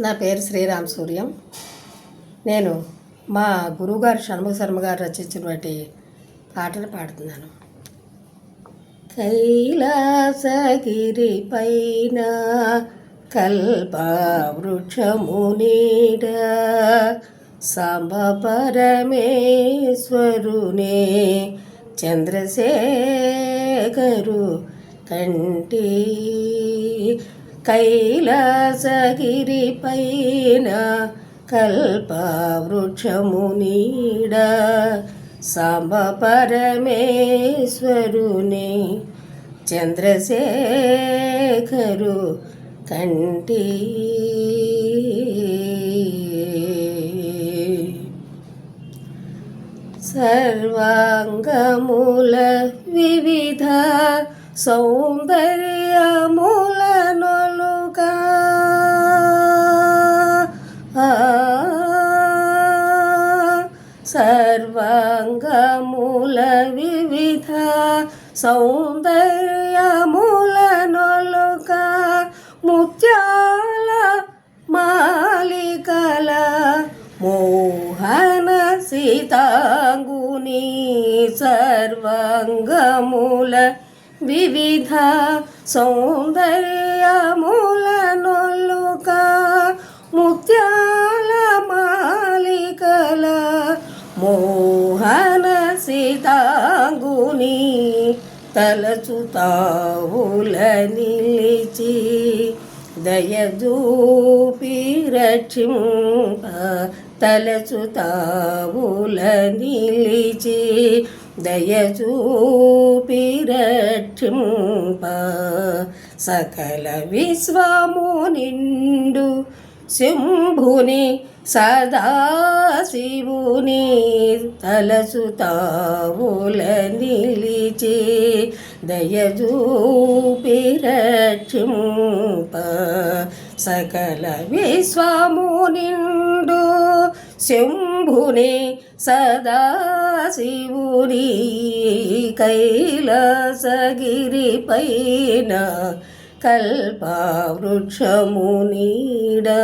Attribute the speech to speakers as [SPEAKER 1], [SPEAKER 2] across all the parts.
[SPEAKER 1] నా పేరు శ్రీరామ్ సూర్యం. నేను మా గురువుగారు షణ్ముఖ శర్మ గారు రచించినటువంటి పాటలు పాడుతున్నాను. కైలాసగిరి పైన కల్పవృక్షమునీడ వృక్షము సాంబ పరమేశ్వరునే చంద్రశేఖరు కంటి కైలాసగిరిపైన పైన నీడ సాంబ పరమేశ్వరుని చంద్రశేఖరు కంటి. సర్వాంగముల వివిధ సౌందర్యము సర్వాంగముల వివిధ సౌందర్యముల నొలుక ముత్యాల మాలికల మోహన సీతాంగుని సర్వాంగముల వివిధ సౌందర్యముల నొల్లుక ముత్యాల మాలికల మో సీతాంగుని తలచుతావుల నిలిచి దయజూపి రక్షింప తలచుతావుల నిలిచి దయచూపి రక్షింప సకల విశ్వము నిండు శంభుని సదాశివుని తలసుతావుల నిలిచి దయజూపిరక్షింప సకల విశ్వము శంభుని సదాశివుని కైలాసగిరి కల్పవృక్షమునీడ కల్పవృక్షము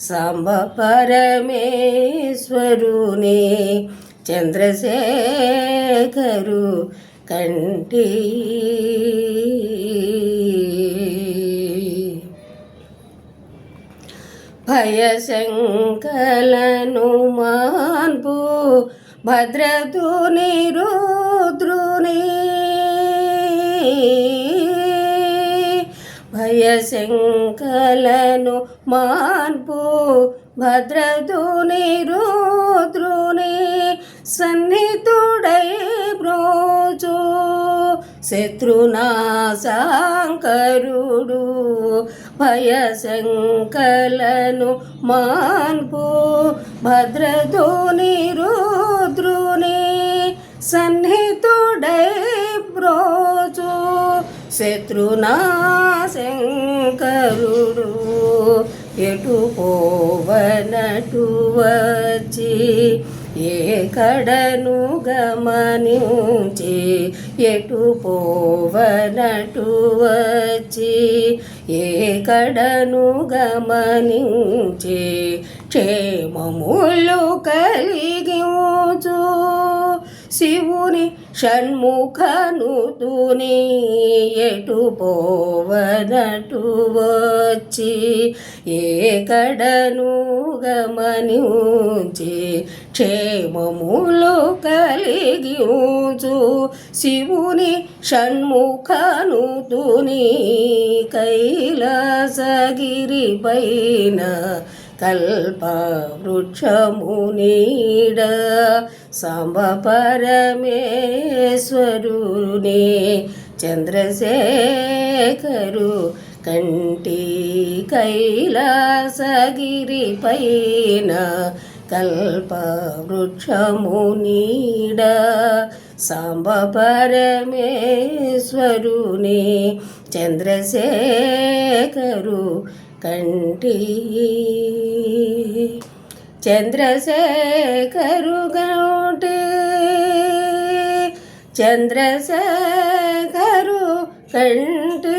[SPEAKER 1] సాంబ పరమేశ్వరుని చంద్రశేఖరు కంటి. భయశంకలను మాన్పు భద్రతుని రుద్రుని. భయశంకలను మాన్పు భద్రతుని రుద్రుని సన్నితుడై బ్రోచు శత్రునాశంకరుడు భయశంకలను మాన్పు భద్రధోని రుద్రుని సన్నితుడై బ్రోచు శత్రునాశంకరుడు ఎటు పోవనటు వచ్చి ఏ కడను గమనించి ఎటు పోవనటు వచ్చి ఏ కడను గమనించి క్షేమములు కలిగి షణ్ముఖనుతుని ఎటు పోవనటు వచ్చి ఏ కడను గమనించి క్షేమములు కలిగించు శివుని షణ్ముఖనుతుని కైలాసగిరి పైన కల్ప వృక్షము నీడ సాంబ పరమేశ్వరుని చంద్రశేఖరు కంటి కైలాసగిరిపైన కల్ప వృక్షము సాంబ పరమేశ్వరుని చంద్రశేఖరు కంటి చంద్రశేఖరు గౌటి చంద్రశేఖరు కంటి